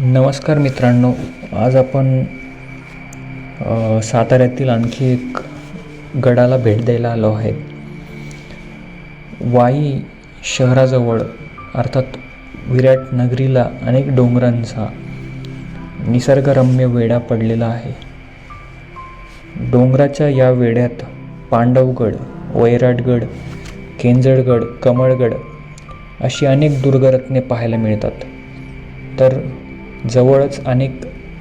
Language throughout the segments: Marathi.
नमस्कार मित्रांनो. आज आपण साताऱ्यातील आणखी एक गडाला भेट द्यायला आलो आहे. वाई शहराजवळ अर्थात विराट नगरीला अनेक डोंगरांचा निसर्गरम्य वेढा पडलेला आहे. डोंगराच्या या वेढ्यात पांडवगड वैराटगड केंजळगड कमळगड अशी अनेक दुर्गरत्ने पाहायला मिळतात. तर जवळच अनेक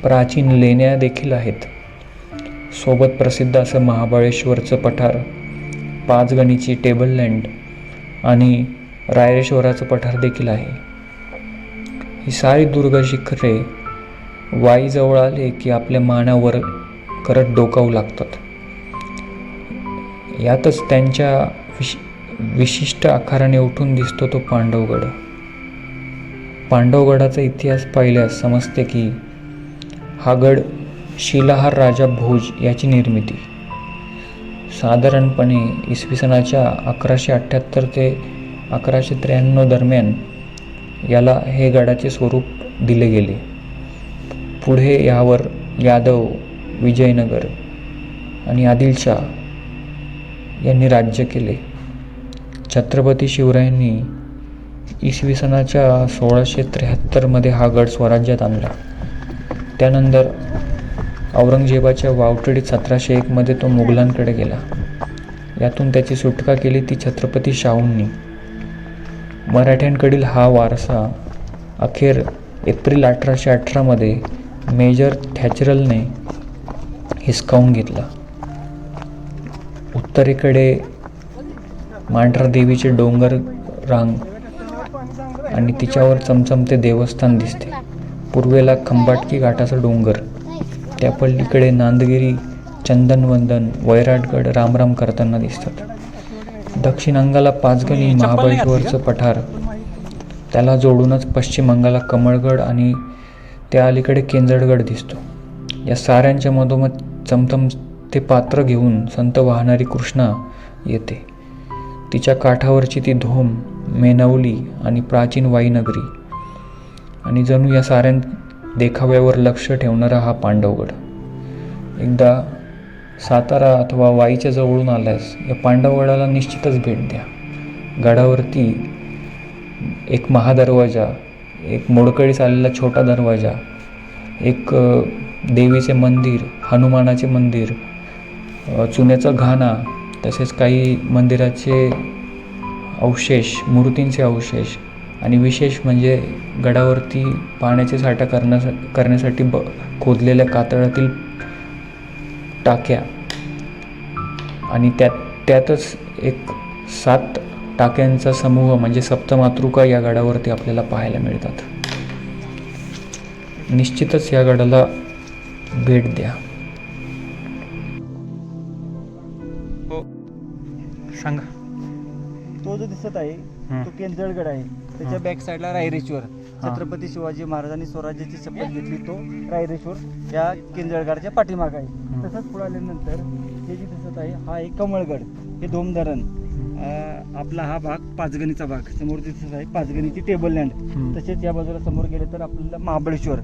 प्राचीन लेण्या देखील आहेत. सोबत प्रसिद्ध असं महाबळेश्वरचं पठार पाचगणीची टेबल लँड आणि रायरेश्वराचं पठार देखील आहे. ही सारी दुर्ग शिखरे वाईजवळ आले की आपल्या मानावर करत डोकावू लागतात. यातच त्यांच्या विश विशिष्ट आकाराने उठून दिसतो तो पांडवगड. पांडवगडाचा इतिहास पाहिल्यास समजते की हा गड शिलाहार राजा भोज याची निर्मिती. साधारणपणे इसवी सनाच्या अकराशे अठ्ठ्याहत्तर ते अकराशे त्र्याण्णव दरम्यान याला हे गडाचे स्वरूप दिले गेले. पुढे यावर यादव विजयनगर आणि आदिलशाह यांनी राज्य केले. छत्रपती शिवरायांनी इसवी सनाच्या सोळाशे त्र्याहत्तरमध्ये हा गड स्वराज्यात आणला. त्यानंतर औरंगजेबाच्या वावटडीत सतराशे एकमध्ये तो मुघलांकडे गेला. यातून त्याची सुटका केली ती छत्रपती शाहूंनी. मराठ्यांकडील हा वारसा अखेर एप्रिल अठराशे अठरामध्ये मेजर थॅचरलने हिसकावून घेतला. उत्तरेकडे मांढरा देवीचे डोंगर रांग आणि तिच्यावर चमचमते देवस्थान दिसते. पूर्वेला खंबाटकी घाटाचा डोंगर. त्या पल्लीकडे नांदगिरी चंदनवंदन वैराटगड रामराम करताना दिसतात. दक्षिण अंगाला पाचगणी महाबळेश्वरचं पठार. त्याला जोडूनच पश्चिम अंगाला कमळगड आणि त्या अलीकडे केंजळगड दिसतो. या साऱ्यांच्या मधोमध चमचम ते पात्र घेऊन संत वाहणारी कृष्णा येते. तिच्या काठावरची ती धोम मेनवली आणि प्राचीन वाईनगरी. आणि जणू या साऱ्या देखाव्यावर लक्ष ठेवणारा हा पांडवगड. एकदा सातारा अथवा वाईच्या जवळून आल्यास या पांडवगडाला निश्चितच भेट द्या. गडावरती एक महादरवाजा एक मोडकळीस आलेला छोटा दरवाजा एक देवीचे मंदिर हनुमानाचे मंदिर चुन्याचं चुन्याचा घाणा तसेच काही मंदिराचे अवशेष मूर्तींचे अवशेष आणि विशेष म्हणजे गडावरती पाण्याचे साठा करण्यासा करण्यासाठी ब खोदलेल्या कातळातील टाक्या आणि त्यात त्यातच एक सात टाक्यांचा समूह म्हणजे सप्तमातृका या गडावरती आपल्याला पाहायला मिळतात. निश्चितच या गडाला भेट द्या. हो. सांगा. जो दिसत आहे. तो केंजळगड आहे. त्याच्या. बॅक साईडला रायरेश्वर. छत्रपती शिवाजी महाराजांनी स्वराज्याची शपथ घेतली तो रायरेश्वर या केंजळगडच्या पाठीमाग आहे. तसंच पुढे आल्यानंतर हे जे दिसत आहे हा एक कमळगड हे धोमधरण आपला हा भाग पाचगणीचा भाग. समोर दिसत आहे पाचगणीची टेबल लँड. तसेच या बाजूला समोर गेले तर आपल्याला महाबळेश्वर.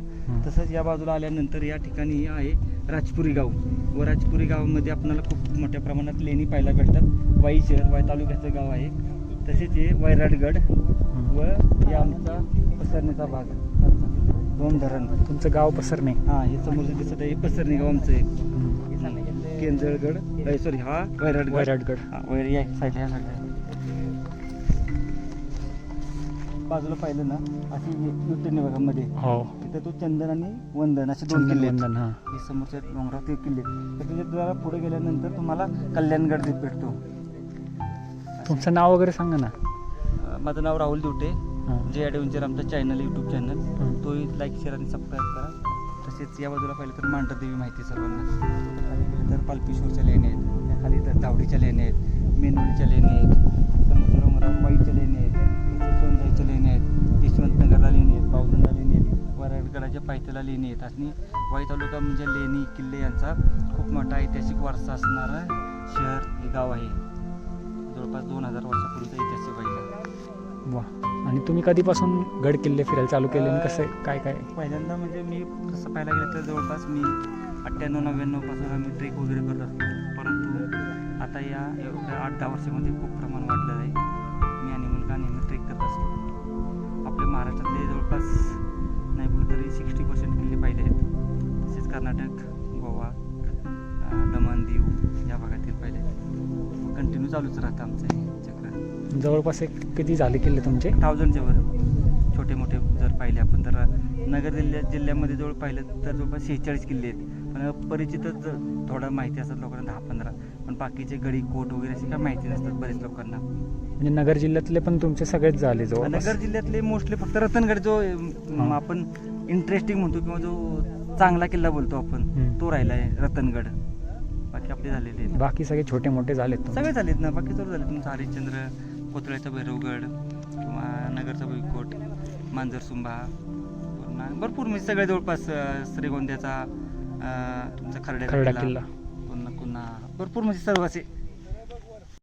तसंच या बाजूला आल्यानंतर या ठिकाणी आहे राजपुरी गाव. व राजपुरी गावामध्ये आपल्याला खूप मोठ्या प्रमाणात लेणी पाहायला भेटतात. वाई शहर वाई तालुक्याचं गाव आहे. तसेच हे वैराटगड व हे आमचा पसरणीचा भाग. दोन धरण. तुमचं गाव पसरणे. हा हे समोर जे दिसत आहे. हे पसरणी गाव आमचं आहे. केंजळगड सॉरी हा वैराटगड. वैराटगड. हा, वैर या साईडला बाजूला पाहिलं ना अशी युट्यूब भागामध्ये हो. तिथे तो चंदन आणि वंदन असे दोन किल्ले हां. हे समोरच्या डोंगरात ते किल्ले तर तिथे जरा पुढे गेल्यानंतर तुम्हाला कल्याणगड भेटतो. तुमचं नाव वगैरे सांगा ना. अं, माझं नाव राहुल दिवटे. हां. जे ॲडव्हेंचर आमचा चॅनल यूट्यूब चॅनल. तोही लाईक शेअर आणि सबस्क्राईब करा. तसेच या बाजूला पाहिलं तर मांढरदेवी माहिती सर्वांना. खाली गेलं तर पालपेश्वरच्या लेणी आहेत. त्या खाली तर धावडीच्या लेणी आहेत. मेनवलीच्या लेणी आहेत. वाईच्या लेणी आहेत. तसेच सोनजाईच्या लेणी आहेत. यशवंतनगरला लेणी आहेत. बावधनला लेणी आहेत. वराडगडाच्या पायथ्याला लेणी आहेत. आणि वाई तालुका म्हणजे लेणी किल्ले यांचा खूप मोठा ऐतिहासिक वारसा असणारं शहर हे गाव आहे. जवळपास दोन हजार वर्षापूर्वीचा इतिहास आहे वा. आणि तुम्ही कधीपासून गड किल्ले फिरायला चालू केले आणि कसं? काय काय? पहिल्यांदा म्हणजे मी तसं पाहायला गेलं तर जवळपास मी अठ्ठ्याण्णव नव्याण्णवपासून आम्ही ट्रेक वगैरे करत असतो. परंतु आता या एवढ्या आठ दहा वर्षामध्ये खूप प्रमाण वाढलेलं आहे. मी आणि मुलगा नेहमी ट्रेक करत असतो. आपल्या महाराष्ट्रातले जवळपास नाही बोललं तरी सिक्स्टी पर्सेंट किल्ले पाहिले आहेत. तसेच कर्नाटक कंटिन्यू चालूच राहतं आमचं हे चक्र. जवळपास एक किती झाले किल्ले तुमचे? थाउजंडच्या वर. छोटे मोठे जर पाहिले आपण तर नगर जिल्ह्या जिल्ह्यामध्ये जवळ पाहिलं तर जवळपास शेहेचाळीस किल्ले आहेत. पण परिचितच ज- थोडं माहिती असतात लोकांना दहा पंधरा. पण बाकीचे गडी कोट वगैरे असे काय माहिती नसतात बरेच लोकांना. म्हणजे नगर जिल्ह्यातले पण तुमचे सगळेच झाले जवळपास. नगर जिल्ह्यातले मोस्टली फक्त रतनगड जो अं. आपण इंटरेस्टिंग म्हणतो किंवा जो चांगला किल्ला बोलतो आपण हम्म. तो राहिला आहे रतनगड. आपले झालेले आहेत बाकी सगळे छोटे मोठे झालेत. सगळे झालेत ना. बाकी सर्व झाले तुमचं हरिश्चंद्र कोथळ्याचा भैरवगड किंवा नगरचा भुईकोट मांजरसुंबा पुन्हा भरपूर म्हणजे सगळे जवळपास श्रीगोंद्याचा तुमचा खरड्याचा खरडा किल्ला. पुन्हा पुन्हा भरपूर म्हणजे सर्व असे